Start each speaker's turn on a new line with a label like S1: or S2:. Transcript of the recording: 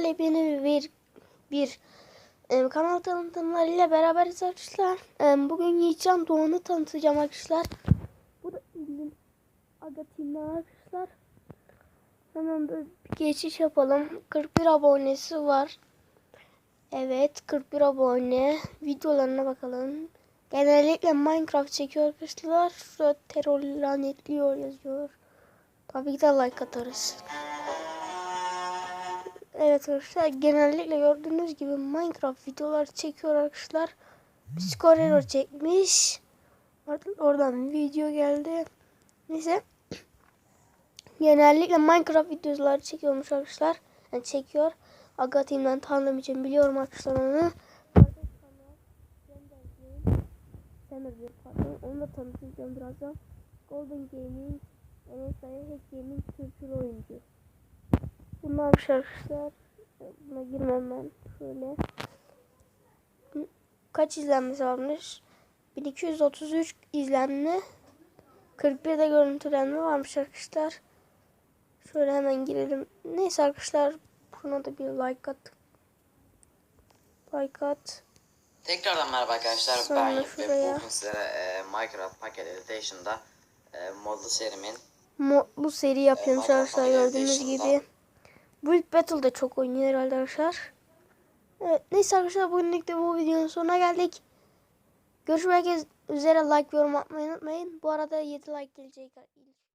S1: yepyeni bir bir e, kanal tanıtımlarıyla beraberiz arkadaşlar. E, bugün Yiğitcan Doğan'ı tanıtacağım arkadaşlar. Bu da bizim aga timler arkadaşlar. Hemen böyle bir geçiş yapalım. 41 abonesi var. Evet 41 abone. Videolarına bakalım. Genellikle Minecraft çekiyor arkadaşlar. Şurada terör lanetliyor yazıyor. Tabii ki de like atarız. Evet arkadaşlar genellikle gördüğünüz gibi Minecraft videolar çekiyor arkadaşlar. Scorero çekmiş. Or- Oradan video geldi. Neyse. Genellikle Minecraft videoları çekiyormuş arkadaşlar. Yani çekiyor. Aga Team'den tanıdığım için biliyorum arkadaşlar onu. Sen de bir pardon. Onu da tanıtacağım birazdan. Golden Gaming, NSI Hack Gaming Türkçül oyuncu. Bunlar arkadaşlar. Buna girmem ben. Şöyle. Kaç izlenmesi varmış? 1233 izlenme. 41 de görüntülenme varmış arkadaşlar. Şöyle hemen girelim. Neyse arkadaşlar. Buna da bir like at. Like at.
S2: Tekrardan merhaba arkadaşlar
S1: Sonra
S2: ben
S1: şuraya.
S2: bugün sizlere e, Minecraft Packet Editation'da e, modlu serimin
S1: Modlu seri yapıyormuş
S2: Evet,
S1: arkadaşlar gördüğünüz
S2: Edition'da.
S1: gibi. Build Battle'da çok oynuyor herhalde arkadaşlar. Evet neyse arkadaşlar bugünlük de bu videonun sonuna geldik. Görüşmek üzere like yorum atmayı unutmayın. Bu arada 7 like gelecek.